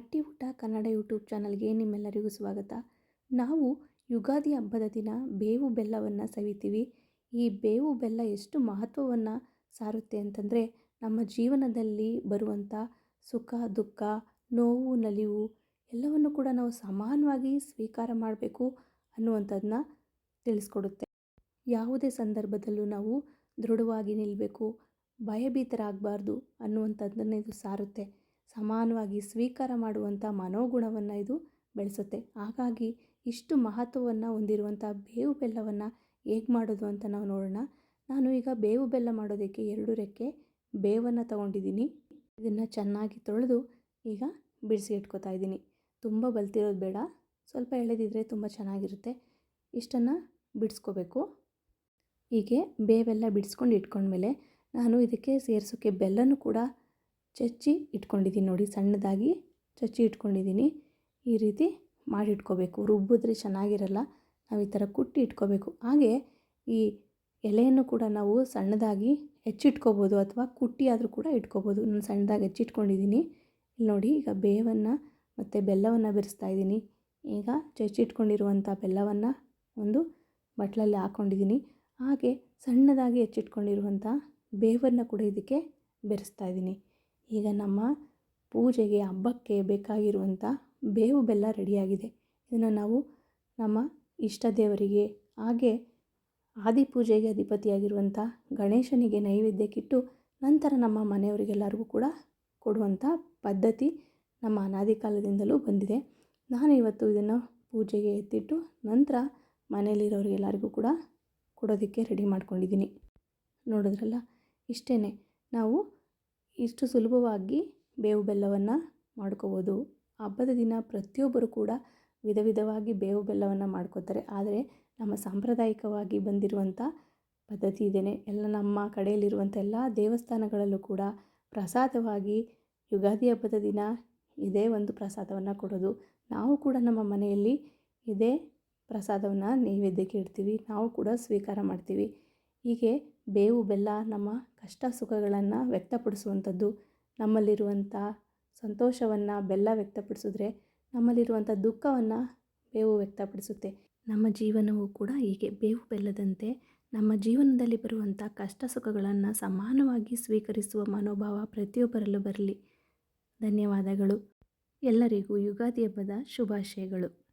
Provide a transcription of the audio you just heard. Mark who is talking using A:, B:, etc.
A: ಹಟ್ಟಿ ಊಟ ಕನ್ನಡ ಯೂಟ್ಯೂಬ್ ಚಾನಲ್ಗೆ ನಿಮ್ಮೆಲ್ಲರಿಗೂ ಸ್ವಾಗತ. ನಾವು ಯುಗಾದಿ ಹಬ್ಬದ ದಿನ ಬೇವು ಬೆಲ್ಲವನ್ನು ಸವಿತೀವಿ. ಈ ಬೇವು ಬೆಲ್ಲ ಎಷ್ಟು ಮಹತ್ವವನ್ನು ಸಾರುತ್ತೆ ಅಂತಂದರೆ ನಮ್ಮ ಜೀವನದಲ್ಲಿ ಬರುವಂಥ ಸುಖ, ದುಃಖ, ನೋವು, ನಲಿವು ಎಲ್ಲವನ್ನು ಕೂಡ ನಾವು ಸಮಾನವಾಗಿ ಸ್ವೀಕಾರ ಮಾಡಬೇಕು ಅನ್ನುವಂಥದ್ದನ್ನ ತಿಳಿಸ್ಕೊಡುತ್ತೆ. ಯಾವುದೇ ಸಂದರ್ಭದಲ್ಲೂ ನಾವು ದೃಢವಾಗಿ ನಿಲ್ಲಬೇಕು ಭಯಭೀತರಾಗಬಾರ್ದು ಅನ್ನುವಂಥದ್ದನ್ನು ಇದು ಸಾರುತ್ತೆ. ಸಮಾನವಾಗಿ ಸ್ವೀಕಾರ ಮಾಡುವಂಥ ಮನೋಗುಣವನ್ನು ಇದು ಬೆಳೆಸುತ್ತೆ. ಹಾಗಾಗಿ ಇಷ್ಟು ಮಹತ್ವವನ್ನು ಹೊಂದಿರುವಂಥ ಬೇವು ಬೆಲ್ಲವನ್ನು ಹೇಗೆ ಮಾಡೋದು ಅಂತ ನಾವು ನೋಡೋಣ. ನಾನು ಈಗ ಬೇವು ಬೆಲ್ಲ ಮಾಡೋದಕ್ಕೆ ಎರಡು ರೆಕ್ಕೆ ಬೇವನ್ನು ತಗೊಂಡಿದ್ದೀನಿ. ಇದನ್ನು ಚೆನ್ನಾಗಿ ತೊಳೆದು ಈಗ ಬಿಡಿಸಿ ಇಟ್ಕೋತಾ ಇದ್ದೀನಿ. ತುಂಬ ಬಲ್ತಿರೋದು ಬೇಡ. ಸ್ವಲ್ಪ ಎಳೆದಿದ್ರೆ ತುಂಬ ಚೆನ್ನಾಗಿರುತ್ತೆ. ಇಷ್ಟನ್ನು ಬಿಡಿಸ್ಕೋಬೇಕು. ಹೀಗೆ ಬೇವೆಲ್ಲ ಬಿಡಿಸ್ಕೊಂಡು ಇಟ್ಕೊಂಡ್ಮೇಲೆ ನಾನು ಇದಕ್ಕೆ ಸೇರಿಸೋಕ್ಕೆ ಬೆಲ್ಲನೂ ಕೂಡ ಚಚ್ಚಿ ಇಟ್ಕೊಂಡಿದ್ದೀನಿ ನೋಡಿ, ಸಣ್ಣದಾಗಿ ಚಚ್ಚಿ ಇಟ್ಕೊಂಡಿದ್ದೀನಿ. ಈ ರೀತಿ ಮಾಡಿಟ್ಕೋಬೇಕು ರುಬ್ಬಿದ್ರೆ ಚೆನ್ನಾಗಿರಲ್ಲ, ನಾವು ಈ ಥರ ಕುಟ್ಟಿ ಇಟ್ಕೋಬೇಕು. ಹಾಗೆ ಈ ಎಲೆಯನ್ನು ಕೂಡ ನಾವು ಸಣ್ಣದಾಗಿ ಹೆಚ್ಚಿಟ್ಕೋಬೋದು ಅಥವಾ ಕುಟ್ಟಿ ಆದರೂ ಕೂಡ ಇಟ್ಕೋಬೋದು. ನಾನು ಸಣ್ಣದಾಗಿ ಹೆಚ್ಚಿಟ್ಕೊಂಡಿದ್ದೀನಿ. ಇಲ್ಲಿ ನೋಡಿ, ಈಗ ಬೇವನ್ನು ಮತ್ತು ಬೆಲ್ಲವನ್ನು ಬೆರೆಸ್ತಾ ಇದ್ದೀನಿ. ಈಗ ಚಚ್ಚಿಟ್ಕೊಂಡಿರುವಂಥ ಬೆಲ್ಲವನ್ನು ಒಂದು ಬಟ್ಲಲ್ಲಿ ಹಾಕ್ಕೊಂಡಿದ್ದೀನಿ ಹಾಗೆ ಸಣ್ಣದಾಗಿ ಹೆಚ್ಚಿಟ್ಕೊಂಡಿರುವಂಥ ಬೇವನ್ನು ಕೂಡ ಇದಕ್ಕೆ ಬೆರೆಸ್ತಾ ಇದ್ದೀನಿ. ಈಗ ನಮ್ಮ ಪೂಜೆಗೆ ಹಬ್ಬಕ್ಕೆ ಬೇಕಾಗಿರುವಂಥ ಬೇವು ಬೆಲ್ಲ ರೆಡಿಯಾಗಿದೆ. ಇದನ್ನು ನಾವು ನಮ್ಮ ಇಷ್ಟ ದೇವರಿಗೆ, ಹಾಗೆ ಆದಿಪೂಜೆಗೆ ಅಧಿಪತಿಯಾಗಿರುವಂಥ ಗಣೇಶನಿಗೆ ನೈವೇದ್ಯಕ್ಕಿಟ್ಟು ನಂತರ ನಮ್ಮ ಮನೆಯವರಿಗೆಲ್ಲರಿಗೂ ಕೂಡ ಕೊಡುವಂಥ ಪದ್ಧತಿ ನಮ್ಮ ಅನಾದಿ ಕಾಲದಿಂದಲೂ ಬಂದಿದೆ. ನಾನು ಇವತ್ತು ಇದನ್ನು ಪೂಜೆಗೆ ಎತ್ತಿಟ್ಟು ನಂತರ ಮನೆಯಲ್ಲಿರೋರಿಗೆಲ್ಲರಿಗೂ ಕೂಡ ಕೊಡೋದಕ್ಕೆ ರೆಡಿ ಮಾಡ್ಕೊಂಡಿದ್ದೀನಿ. ನೋಡಿದ್ರಲ್ಲ ಇಷ್ಟೇ ನಾವು ಇಷ್ಟು ಸುಲಭವಾಗಿ ಬೇವು ಬೆಲ್ಲವನ್ನು ಮಾಡ್ಕೋಬೋದು. ಹಬ್ಬದ ದಿನ ಪ್ರತಿಯೊಬ್ಬರು ಕೂಡ ವಿಧ ವಿಧವಾಗಿ ಬೇವು ಬೆಲ್ಲವನ್ನು ಮಾಡ್ಕೋತಾರೆ. ಆದರೆ ನಮ್ಮ ಸಾಂಪ್ರದಾಯಿಕವಾಗಿ ಬಂದಿರುವಂಥ ಪದ್ಧತಿ ಇದೇ ಎಲ್ಲ ನಮ್ಮ ಕಡೆಯಲ್ಲಿರುವಂಥ ಎಲ್ಲ ದೇವಸ್ಥಾನಗಳಲ್ಲೂ ಕೂಡ ಪ್ರಸಾದವಾಗಿ ಯುಗಾದಿ ಹಬ್ಬದ ದಿನ ಇದೇ ಒಂದು ಪ್ರಸಾದವನ್ನು ಕೊಡೋದು. ನಾವು ಕೂಡ ನಮ್ಮ ಮನೆಯಲ್ಲಿ ಇದೇ ಪ್ರಸಾದವನ್ನು ನೈವೇದ್ಯಕ್ಕೆ ಇಡ್ತೀವಿ. ನಾವು ಕೂಡ ಸ್ವೀಕಾರ ಮಾಡ್ತೀವಿ. ಹೀಗೆ ಬೇವು, ಬೆಲ್ಲ ನಮ್ಮ ಕಷ್ಟ ಸುಖಗಳನ್ನು ವ್ಯಕ್ತಪಡಿಸುವಂಥದ್ದು, ನಮ್ಮಲ್ಲಿರುವಂಥ ಸಂತೋಷವನ್ನು ಬೆಲ್ಲ ವ್ಯಕ್ತಪಡಿಸಿದ್ರೆ ನಮ್ಮಲ್ಲಿರುವಂಥ ದುಃಖವನ್ನು ಬೇವು ವ್ಯಕ್ತಪಡಿಸುತ್ತೆ. ನಮ್ಮ ಜೀವನವೂ ಕೂಡ ಹೀಗೆ ಬೇವು, ಬೆಲ್ಲದಂತೆ ನಮ್ಮ ಜೀವನದಲ್ಲಿ ಬರುವಂಥ ಕಷ್ಟ ಸುಖಗಳನ್ನು ಸಮಾನವಾಗಿ ಸ್ವೀಕರಿಸುವ ಮನೋಭಾವ ಪ್ರತಿಯೊಬ್ಬರಲ್ಲೂ ಬರಲಿ. ಧನ್ಯವಾದಗಳು. ಎಲ್ಲರಿಗೂ ಯುಗಾದಿ ಹಬ್ಬದ ಶುಭಾಶಯಗಳು.